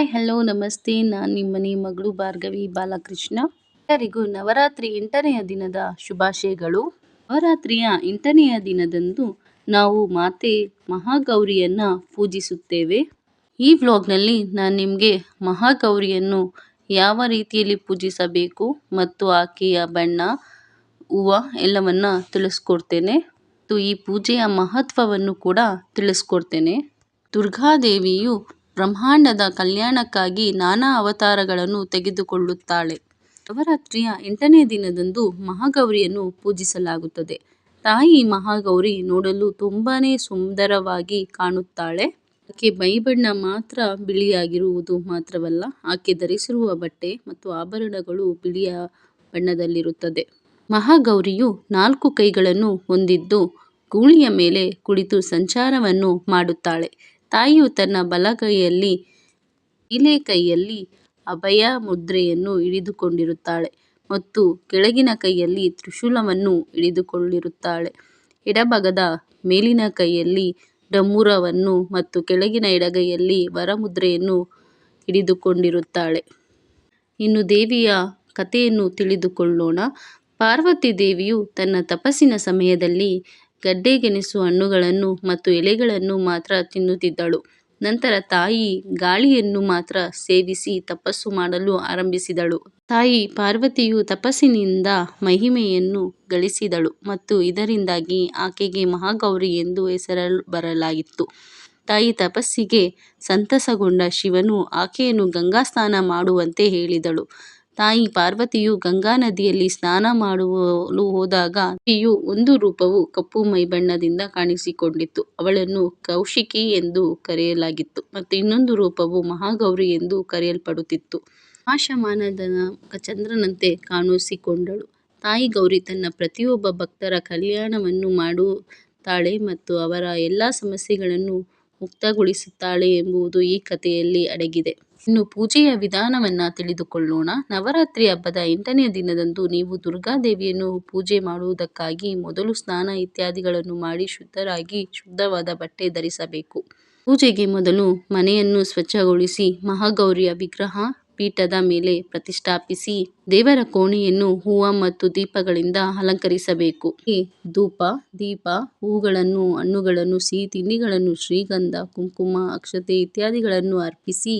Hi, hello, ನಮಸ್ತೆ. ನಾನು ನಿಮ್ಮ ನಿಮ್ಮನೆ ಮಗಳು ಭಾರ್ಗವಿ ಬಾಲಕೃಷ್ಣ. ಎಲ್ಲರಿಗೂ ನವರಾತ್ರಿ ಎಂಟನೆಯ ದಿನದ ಶುಭಾಶಯಗಳು. ನವರಾತ್ರಿಯ ಎಂಟನೆಯ ದಿನದಂದು ನಾವು ಮಾತೆ ಮಹಾಗೌರಿಯನ್ನು ಪೂಜಿಸುತ್ತೇವೆ. ಈ ವ್ಲಾಗ್ನಲ್ಲಿ ನಾನು ನಿಮಗೆ ಮಹಾಗೌರಿಯನ್ನು ಯಾವ ರೀತಿಯಲ್ಲಿ ಪೂಜಿಸಬೇಕು ಮತ್ತು ಆಕೆಯ ಬಣ್ಣ, ಹೂವು ಎಲ್ಲವನ್ನು ತಿಳಿಸ್ಕೊಡ್ತೇನೆ. ಮತ್ತು ಈ ಪೂಜೆಯ ಮಹತ್ವವನ್ನು ಕೂಡ ತಿಳಿಸ್ಕೊಡ್ತೇನೆ. ದುರ್ಗಾದೇವಿಯು ಬ್ರಹ್ಮಾಂಡದ ಕಲ್ಯಾಣಕ್ಕಾಗಿ ನಾನಾ ಅವತಾರಗಳನ್ನು ತೆಗೆದುಕೊಳ್ಳುತ್ತಾಳೆ. ನವರಾತ್ರಿಯ ಎಂಟನೇ ದಿನದಂದು ಮಹಾಗೌರಿಯನ್ನು ಪೂಜಿಸಲಾಗುತ್ತದೆ. ತಾಯಿ ಮಹಾಗೌರಿ ನೋಡಲು ತುಂಬಾನೇ ಸುಂದರವಾಗಿ ಕಾಣುತ್ತಾಳೆ. ಆಕೆ ಮೈಬಣ್ಣ ಮಾತ್ರ ಬಿಳಿಯಾಗಿರುವುದು ಮಾತ್ರವಲ್ಲ, ಆಕೆ ಧರಿಸಿರುವ ಬಟ್ಟೆ ಮತ್ತು ಆಭರಣಗಳು ಬಿಳಿಯ ಬಣ್ಣದಲ್ಲಿರುತ್ತದೆ. ಮಹಾಗೌರಿಯು ನಾಲ್ಕು ಕೈಗಳನ್ನು ಹೊಂದಿದ್ದು, ಗೂಳಿಯ ಮೇಲೆ ಕುಳಿತು ಸಂಚಾರವನ್ನು ಮಾಡುತ್ತಾಳೆ. ತಾಯಿಯು ತನ್ನ ಬಲಗೈಯಲ್ಲಿ ಇಲೆ ಕೈಯಲ್ಲಿ ಅಭಯ ಮುದ್ರೆಯನ್ನು ಹಿಡಿದುಕೊಂಡಿರುತ್ತಾಳೆ ಮತ್ತು ಕೆಳಗಿನ ಕೈಯಲ್ಲಿ ತ್ರಿಶೂಲವನ್ನು ಹಿಡಿದುಕೊಂಡಿರುತ್ತಾಳೆ. ಎಡಭಾಗದ ಮೇಲಿನ ಕೈಯಲ್ಲಿ ಡಮರುವನ್ನು ಮತ್ತು ಕೆಳಗಿನ ಎಡಗೈಯಲ್ಲಿ ವರಮುದ್ರೆಯನ್ನು ಹಿಡಿದುಕೊಂಡಿರುತ್ತಾಳೆ. ಇನ್ನು ದೇವಿಯ ಕಥೆಯನ್ನು ತಿಳಿದುಕೊಳ್ಳೋಣ. ಪಾರ್ವತಿ ದೇವಿಯು ತನ್ನ ತಪಸ್ಸಿನ ಸಮಯದಲ್ಲಿ ಗೆಡ್ಡೆ-ಗೆಣಸು ಹಣ್ಣುಗಳನ್ನು ಮತ್ತು ಎಲೆಗಳನ್ನು ಮಾತ್ರ ತಿನ್ನುತ್ತಿದ್ದಳು. ನಂತರ ತಾಯಿ ಗಾಳಿಯನ್ನು ಮಾತ್ರ ಸೇವಿಸಿ ತಪಸ್ಸು ಮಾಡಲು ಆರಂಭಿಸಿದಳು. ತಾಯಿ ಪಾರ್ವತಿಯು ತಪಸ್ಸಿನಿಂದ ಮಹಿಮೆಯನ್ನು ಗಳಿಸಿದಳು ಮತ್ತು ಇದರಿಂದಾಗಿ ಆಕೆಗೆ ಮಹಾಗೌರಿ ಎಂದು ಹೆಸರು ಬರಲಾಗಿತ್ತು ತಾಯಿ ತಪಸ್ಸಿಗೆ ಸಂತಸಗೊಂಡ ಶಿವನು ಆಕೆಯನ್ನು ಗಂಗಾ ಸ್ನಾನ ಮಾಡುವಂತೆ ಹೇಳಿದಳು. ತಾಯಿ ಪಾರ್ವತಿಯು ಗಂಗಾ ನದಿಯಲ್ಲಿ ಸ್ನಾನ ಮಾಡಲು ಹೋದಾಗ ಈಯು ಒಂದು ರೂಪವು ಕಪ್ಪು ಮೈಬಣ್ಣದಿಂದ ಕಾಣಿಸಿಕೊಂಡಿತ್ತು. ಅವಳನ್ನು ಕೌಶಿಕಿ ಎಂದು ಕರೆಯಲಾಗಿತ್ತು ಮತ್ತು ಇನ್ನೊಂದು ರೂಪವು ಮಹಾಗೌರಿ ಎಂದು ಕರೆಯಲ್ಪಡುತ್ತಿತ್ತು. ಆಶಮಾನದ ಚಂದ್ರನಂತೆ ಕಾಣಿಸಿಕೊಂಡಳು. ತಾಯಿ ಗೌರಿ ತನ್ನ ಪ್ರತಿಯೊಬ್ಬ ಭಕ್ತರ ಕಲ್ಯಾಣವನ್ನು ಮಾಡುತ್ತಾಳೆ ಮತ್ತು ಅವರ ಎಲ್ಲಾ ಸಮಸ್ಯೆಗಳನ್ನು ಮುಕ್ತಗೊಳಿಸುತ್ತಾಳೆ ಎಂಬುದು ಈ ಕಥೆಯಲ್ಲಿ ಅಡಗಿದೆ. ಇನ್ನು ಪೂಜೆಯ ವಿಧಾನವನ್ನು ತಿಳಿದುಕೊಳ್ಳೋಣ. ನವರಾತ್ರಿ ಹಬ್ಬದ ಎಂಟನೇ ದಿನದಂದು ನೀವು ದುರ್ಗಾದೇವಿಯನ್ನು ಪೂಜೆ ಮಾಡುವುದಕ್ಕಾಗಿ ಮೊದಲು ಸ್ನಾನ ಇತ್ಯಾದಿಗಳನ್ನು ಮಾಡಿ ಶುದ್ಧರಾಗಿ ಶುದ್ಧವಾದ ಬಟ್ಟೆ ಧರಿಸಬೇಕು. ಪೂಜೆಗೆ ಮೊದಲು ಮನೆಯನ್ನು ಸ್ವಚ್ಛಗೊಳಿಸಿ ಮಹಾಗೌರಿಯ ವಿಗ್ರಹ ಪೀಠದ ಮೇಲೆ ಪ್ರತಿಷ್ಠಾಪಿಸಿ ದೇವರ ಕೋಣೆಯನ್ನು ಹೂವ ಮತ್ತು ದೀಪಗಳಿಂದ ಅಲಂಕರಿಸಬೇಕು. ಧೂಪ, ದೀಪ, ಹೂಗಳನ್ನು, ಹಣ್ಣುಗಳನ್ನು, ಸಿಹಿ ತಿಂಡಿಗಳನ್ನು, ಶ್ರೀಗಂಧ, ಕುಂಕುಮ, ಅಕ್ಷತೆ ಇತ್ಯಾದಿಗಳನ್ನು ಅರ್ಪಿಸಿ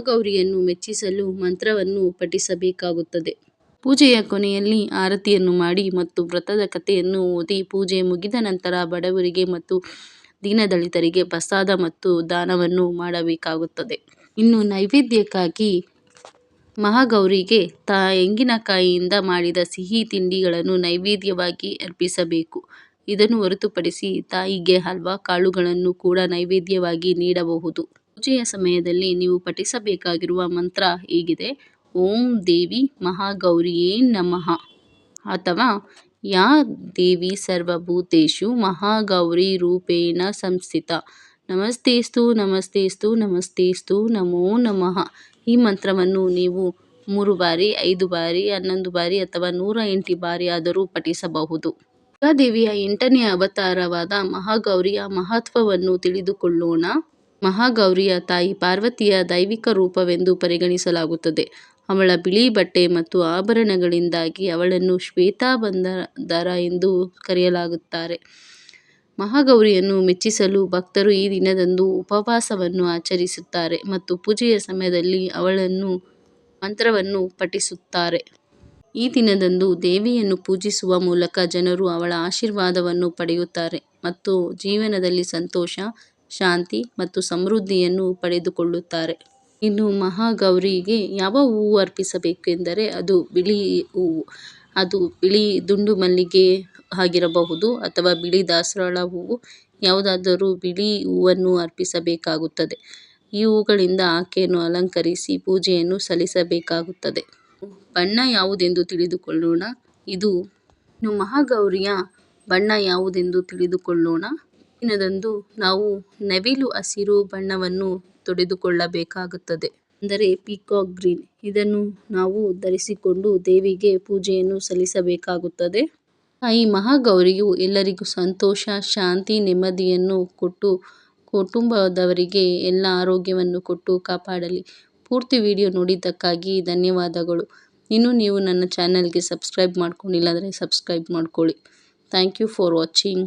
ಮಹಾಗೌರಿಯನ್ನು ಮೆಚ್ಚಿಸಲು ಮಂತ್ರವನ್ನು ಪಠಿಸಬೇಕಾಗುತ್ತದೆ. ಪೂಜೆಯ ಕೊನೆಯಲ್ಲಿ ಆರತಿಯನ್ನು ಮಾಡಿ ಮತ್ತು ವ್ರತದ ಕಥೆಯನ್ನು ಓದಿ ಪೂಜೆ ಮುಗಿದ ನಂತರ ಬಡವರಿಗೆ ಮತ್ತು ದೀನದಲಿತರಿಗೆ ಪ್ರಸಾದ ಮತ್ತು ದಾನವನ್ನು ಮಾಡಬೇಕಾಗುತ್ತದೆ. ಇನ್ನು ನೈವೇದ್ಯಕ್ಕಾಗಿ ಮಹಾಗೌರಿಗೆ ತೆಂಗಿನಕಾಯಿಯಿಂದ ಮಾಡಿದ ಸಿಹಿ ತಿಂಡಿಗಳನ್ನು ನೈವೇದ್ಯವಾಗಿ ಅರ್ಪಿಸಬೇಕು. ಇದನ್ನು ಹೊರತುಪಡಿಸಿ ತಾಯಿಗೆ ಹಲ್ವಾ ಕಾಳುಗಳನ್ನು ಕೂಡ ನೈವೇದ್ಯವಾಗಿ ನೀಡಬಹುದು. ಪೂಜೆಯ ಸಮಯದಲ್ಲಿ ನೀವು ಪಠಿಸಬೇಕಾಗಿರುವ ಮಂತ್ರ ಹೀಗಿದೆ. ಓಂ ದೇವಿ ಮಹಾಗೌರಿಯೇ ನಮಃ. ಅಥವಾ, ಯಾ ದೇವಿ ಸರ್ವಭೂತೇಶು ಮಹಾಗೌರಿ ರೂಪೇಣ ಸಂಸ್ಥಿತ. ನಮಸ್ತೇಸ್ತು ನಮಸ್ತೇಸ್ತು ನಮಸ್ತೇಸ್ತು, ನಮೋ ನಮಃ. ಈ ಮಂತ್ರವನ್ನು ನೀವು ಮೂರು ಬಾರಿ, ಐದು ಬಾರಿ, ಹನ್ನೊಂದು ಬಾರಿ ಅಥವಾ ನೂರ ಎಂಟು ಆದರೂ ಪಠಿಸಬಹುದು. ದುರ್ಗಾದೇವಿಯ ಎಂಟನೇ ಅವತಾರವಾದ ಮಹಾಗೌರಿಯ ಮಹತ್ವವನ್ನು ತಿಳಿದುಕೊಳ್ಳೋಣ. ಮಹಾಗೌರಿಯ ತಾಯಿ ಪಾರ್ವತಿಯ ದೈವಿಕ ರೂಪವೆಂದು ಪರಿಗಣಿಸಲಾಗುತ್ತದೆ. ಅವಳ ಬಿಳಿ ಬಟ್ಟೆ ಮತ್ತು ಆಭರಣಗಳಿಂದಾಗಿ ಅವಳನ್ನು ಶ್ವೇತಾಂಬರ ಎಂದು ಕರೆಯಲಾಗುತ್ತಾರೆ. ಮಹಾಗೌರಿಯನ್ನು ಮೆಚ್ಚಿಸಲು ಭಕ್ತರು ಈ ದಿನದಂದು ಉಪವಾಸವನ್ನು ಆಚರಿಸುತ್ತಾರೆ ಮತ್ತು ಪೂಜೆಯ ಸಮಯದಲ್ಲಿ ಅವಳನ್ನು ಮಂತ್ರವನ್ನು ಪಠಿಸುತ್ತಾರೆ. ಈ ದಿನದಂದು ದೇವಿಯನ್ನು ಪೂಜಿಸುವ ಮೂಲಕ ಜನರು ಅವಳ ಆಶೀರ್ವಾದವನ್ನು ಪಡೆಯುತ್ತಾರೆ ಮತ್ತು ಜೀವನದಲ್ಲಿ ಸಂತೋಷ ಶಾಂತಿ ಮತ್ತು ಸಮೃದ್ಧಿಯನ್ನು ಪಡೆದುಕೊಳ್ಳುತ್ತಾರೆ. ಇನ್ನು ಮಹಾಗೌರಿಗೆ ಯಾವ ಹೂವು ಅರ್ಪಿಸಬೇಕೆಂದರೆ ಅದು ಬಿಳಿ ಹೂವು. ಅದು ಬಿಳಿ ದುಂಡು ಮಲ್ಲಿಗೆ ಆಗಿರಬಹುದು ಅಥವಾ ಬಿಳಿ ದಾಸವಾಳ ಹೂವು. ಯಾವುದಾದರೂ ಬಿಳಿ ಹೂವನ್ನು ಅರ್ಪಿಸಬೇಕಾಗುತ್ತದೆ. ಈ ಹೂಗಳಿಂದ ಆಕೆಯನ್ನು ಅಲಂಕರಿಸಿ ಪೂಜೆಯನ್ನು ಸಲ್ಲಿಸಬೇಕಾಗುತ್ತದೆ. ಬಣ್ಣ ಯಾವುದೆಂದು ತಿಳಿದುಕೊಳ್ಳೋಣ. ಇದು ಮಹಾಗೌರಿಯ ಬಣ್ಣ ಯಾವುದೆಂದು ತಿಳಿದುಕೊಳ್ಳೋಣ. ದಿನದಂದು ನಾವು ನವಿಲು ಹಸಿರು ಬಣ್ಣವನ್ನು ತೊಡೆದುಕೊಳ್ಳಬೇಕಾಗುತ್ತದೆ. ಅಂದರೆ ಪೀಕಾಕ್ ಗ್ರೀನ್. ಇದನ್ನು ನಾವು ಧರಿಸಿಕೊಂಡು ದೇವಿಗೆ ಪೂಜೆಯನ್ನು ಸಲ್ಲಿಸಬೇಕಾಗುತ್ತದೆ. ತಾಯಿ ಮಹಾಗೌರಿಯು ಎಲ್ಲರಿಗೂ ಸಂತೋಷ, ಶಾಂತಿ, ನೆಮ್ಮದಿಯನ್ನು ಕೊಟ್ಟು, ಕುಟುಂಬದವರಿಗೆ ಎಲ್ಲ ಆರೋಗ್ಯವನ್ನು ಕೊಟ್ಟು ಕಾಪಾಡಲಿ. ಪೂರ್ತಿ ವಿಡಿಯೋ ನೋಡಿದ್ದಕ್ಕಾಗಿ ಧನ್ಯವಾದಗಳು. ಇನ್ನೂ ನೀವು ನನ್ನ ಚಾನಲ್ಗೆ ಸಬ್ಸ್ಕ್ರೈಬ್ ಮಾಡ್ಕೊಂಡಿಲ್ಲ ಅಂದರೆ ಸಬ್ಸ್ಕ್ರೈಬ್ ಮಾಡ್ಕೊಳ್ಳಿ. Thank you for watching.